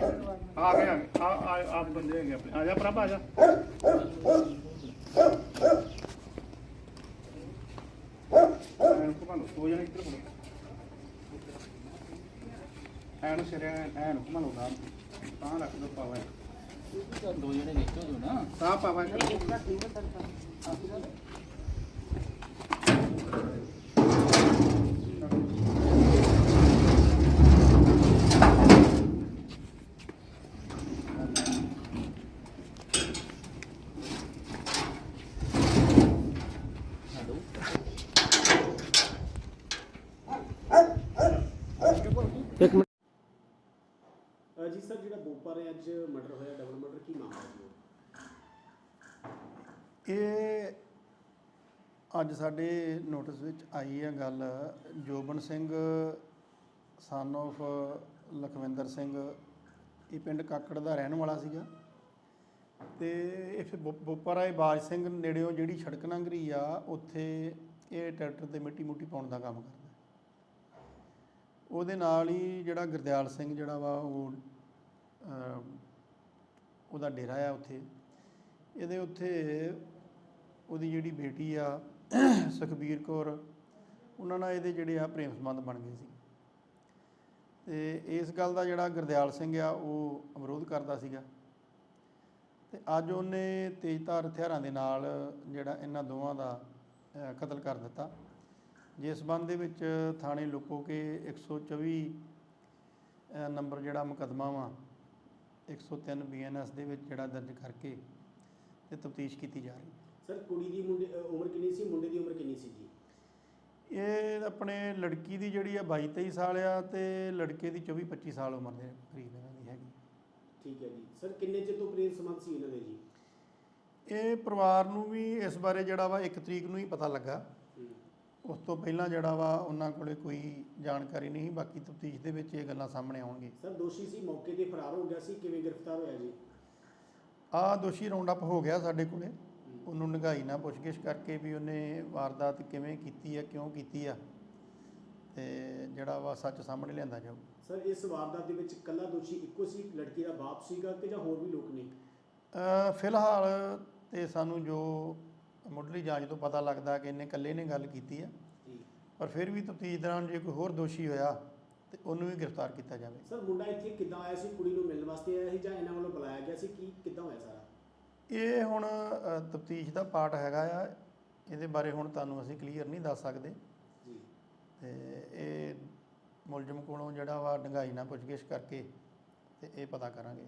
ਆ ਗਏ ਆ ਗਏ। ਆ ਆ ਆ ਬੰਦੇ ਹੈਗੇ ਆਪਣੇ। ਆ ਜਾ ਪ੍ਰਭ ਆ ਜਾ। ਐਨ ਘੁਮਾ ਲਓ ਦੋ ਜਣੇ ਇੱਧਰ ਘੁਮਾ ਐਨ ਸਿਰੇ ਐਨ ਘੁਮਾ ਲਓ ਨਾ ਤਾਂ ਰੱਖ ਦੋ ਪਾਵਾ। ਦੋ ਜਣੇ ਵੇਖੋ ਜੋ ਨਾ। ਤਾਂ ਪਾਵਾ। ਹੈਲੋ ਸਰ ਜਿਹੜਾ ਬੋਪਾਰੇ ਅੱਜ ਮਰਡਰ ਹੋਇਆ ਡਬਲ ਮਰਡਰ ਕੀ ਮਾਮਲਾ ਜੀ ਇਹ ਅੱਜ ਸਾਡੇ ਨੋਟਿਸ ਵਿੱਚ ਆਈ ਹੈ ਗੱਲ, ਜੋਬਨ ਸਿੰਘ ਸਨ of ਲਖਵਿੰਦਰ ਸਿੰਘ, ਇਹ ਪਿੰਡ ਕਾਕੜ ਦਾ ਰਹਿਣ ਵਾਲਾ ਸੀਗਾ। ਤੇ ਇਹ ਫਿਰ ਬੋ- ਬਾਜ ਸਿੰਘ ਨੇੜਿਓਂ ਜਿਹੜੀ ਸੜਕ ਲੰਘ ਆ, ਉੱਥੇ ਇਹ ਟਰੈਕਟਰ ਤੇ ਮਿੱਟੀ ਮੁੱਟੀ ਪਾਉਣ ਦਾ ਕੰਮ ਕਰਦਾ। ਉਹਦੇ ਨਾਲ ਹੀ ਜਿਹੜਾ ਗੁਰਦਿਆਲ ਸਿੰਘ ਜਿਹੜਾ ਵਾ, ਉਹ ਉਹਦਾ ਡੇਰਾ ਆ ਉੱਥੇ। ਇਹਦੇ ਉੱਥੇ ਉਹਦੀ ਜਿਹੜੀ ਬੇਟੀ ਆ ਸੁਖਬੀਰ ਕੌਰ ਉਹਨਾਂ ਨਾਲ ਇਹਦੇ ਜਿਹੜੇ ਆ ਪ੍ਰੇਮ ਸੰਬੰਧ ਬਣ ਗਏ ਸੀ। ਤੇ ਇਸ ਗੱਲ ਦਾ ਜਿਹੜਾ ਗੁਰਦਿਆਲ ਸਿੰਘ ਆ ਉਹ ਵਿਰੋਧ ਕਰਦਾ ਸੀਗਾ। ਤੇ ਅੱਜ ਉਹਨੇ ਤੇਜ਼ਧਾਰ ਹਥਿਆਰਾਂ ਦੇ ਨਾਲ ਜਿਹੜਾ ਇਹਨਾਂ ਦੋਵਾਂ ਦਾ ਕਤਲ ਕਰ ਦਿੱਤਾ। ਜਿਸ ਸੰਬੰਧ ਦੇ ਵਿੱਚ ਥਾਣੇ ਲੁਕੋ ਕੇ 124 ਅ, ਨੰਬਰ ਜਿਹੜਾ ਮੁਕੱਦਮਾ ਵਾ 103 ਬੀਐਨਐਸ ਦੇ ਵਿੱਚ ਜਿਹੜਾ ਦਰਜ ਕਰਕੇ ਤੇ ਤਫਤੀਸ਼ ਕੀਤੀ ਜਾ ਰਹੀ ਹੈ। ਸਰ ਕੁੜੀ ਦੀ ਮੁੰਡੇ ਅ, ਉਮਰ ਕਿੰਨੀ ਸੀ? ਮੁੰਡੇ ਦੀ ਉਮਰ ਕਿੰਨੀ ਸੀ ਜੀ? ਇਹ ਆਪਣੇ ਲੜਕੀ ਦੀ ਜਿਹੜੀ ਆ 22 23 ਸਾਲ ਆ ਤੇ ਲੜਕੇ ਦੀ 24 25 ਸਾਲ ਉਮਰ ਦੇ ਕਰੀਬ ਇਹਨਾਂ ਦੀ ਹੈਗੀ। ਠੀਕ ਹੈ ਜੀ। ਸਰ ਕਿੰਨੇ ਚਿਰ ਤੋਂ ਪ੍ਰੇਮ ਸੰਬੰਧ ਸੀ ਇਹਨਾਂ ਦੇ ਜੀ? ਇਹ ਪਰਿਵਾਰ ਨੂੰ ਵੀ ਇਸ ਬਾਰੇ ਜਿਹੜਾ ਵਾ 1 ਤਰੀਕ ਨੂੰ ਹੀ ਪਤਾ ਲੱਗਾ। ਉਸ ਤੋਂ ਪਹਿਲਾਂ ਜਿਹੜਾ ਵਾ ਉਹਨਾਂ ਕੋਲੇ ਕੋਈ ਜਾਣਕਾਰੀ ਨਹੀਂ ਬਾਕੀ ਤਫਤੀਸ਼ ਦੇ ਵਿੱਚ ਇਹ ਗੱਲਾਂ ਸਾਹਮਣੇ ਆਉਣਗੀਆਂ। ਸਰ ਦੋਸ਼ੀ ਸੀ ਮੌਕੇ ਤੇ ਫਰਾਰ ਹੋ ਗਿਆ ਸੀ ਕਿਵੇਂ ਗ੍ਰਿਫਤਾਰ ਹੋਇਆ ਜੀ? ਆ ਦੋਸ਼ੀ ਰਾਉਂਡ ਅਪ ਹੋ ਗਿਆ ਸਾਡੇ ਕੋਲੇ। ਉਹਨੂੰ ਨਿਗਾਈ ਨਾਲ ਪੁੱਛਗਿੱਛ ਕਰਕੇ ਵੀ ਉਹਨੇ ਵਾਰਦਾਤ ਕਿਵੇਂ ਕੀਤੀ ਆ ਕਿਉਂ ਕੀਤੀ ਆ ਤੇ ਜਿਹੜਾ ਵਾ ਸੱਚ ਸਾਹਮਣੇ ਲਿਆਂਦਾ ਜਾਊ। ਸਰ ਇਸ ਵਾਰਦਾਤ ਦੇ ਵਿੱਚ ਕੱਲਾ ਦੋਸ਼ੀ ਇੱਕੋ ਸੀ ਲੜਕੀ ਦਾ ਬਾਪ ਸੀਗਾ ਕਿ ਜਾਂ ਹੋਰ ਵੀ ਲੋਕ ਨੇ? ਫਿਲਹਾਲ ਤੇ ਸਾਨੂੰ ਜੋ ਮੁੱਢਲੀ ਜਾਂਚ ਤੋਂ ਪਤਾ ਲੱਗਦਾ ਕਿ ਇਹਨੇ ਇਕੱਲੇ ਨੇ ਗੱਲ ਕੀਤੀ ਆ। ਜੀ। ਪਰ ਫਿਰ ਵੀ ਤਫਤੀਸ਼ ਦੌਰਾਨ ਜੇ ਕੋਈ ਹੋਰ ਦੋਸ਼ੀ ਹੋਇਆ ਤੇ ਉਹਨੂੰ ਵੀ ਗ੍ਰਿਫਤਾਰ ਕੀਤਾ ਜਾਵੇ। ਸਰ ਮੁੰਡਾ ਇੱਥੇ ਕਿੱਦਾਂ ਆਇਆ ਸੀ? ਕੁੜੀ ਨੂੰ ਮਿਲਣ ਵਾਸਤੇ ਆਇਆ ਸੀ ਜਾਂ ਇਹਨਾਂ ਵੱਲੋਂ ਬੁਲਾਇਆ ਗਿਆ ਸੀ? ਕੀ ਕਿੱਦਾਂ ਹੋਇਆ ਸਾਰਾ? ਇਹ ਹੁਣ ਤਫਤੀਸ਼ ਦਾ ਪਾਰਟ ਹੈਗਾ ਆ। ਇਹਦੇ ਬਾਰੇ ਹੁਣ ਤੁਹਾਨੂੰ ਅਸੀਂ ਕਲੀਅਰ ਨਹੀਂ ਦੱਸ ਸਕਦੇ। ਜੀ। ਤੇ ਇਹ ਮੁਲਜ਼ਮ ਕੋਲੋਂ ਜਿਹੜਾ ਵਾ ਡੰਗਾਈ ਨਾਲ ਪੁੱਛਗਿੱਛ ਕਰਕੇ ਤੇ ਇਹ ਪਤਾ ਕਰਾਂਗੇ।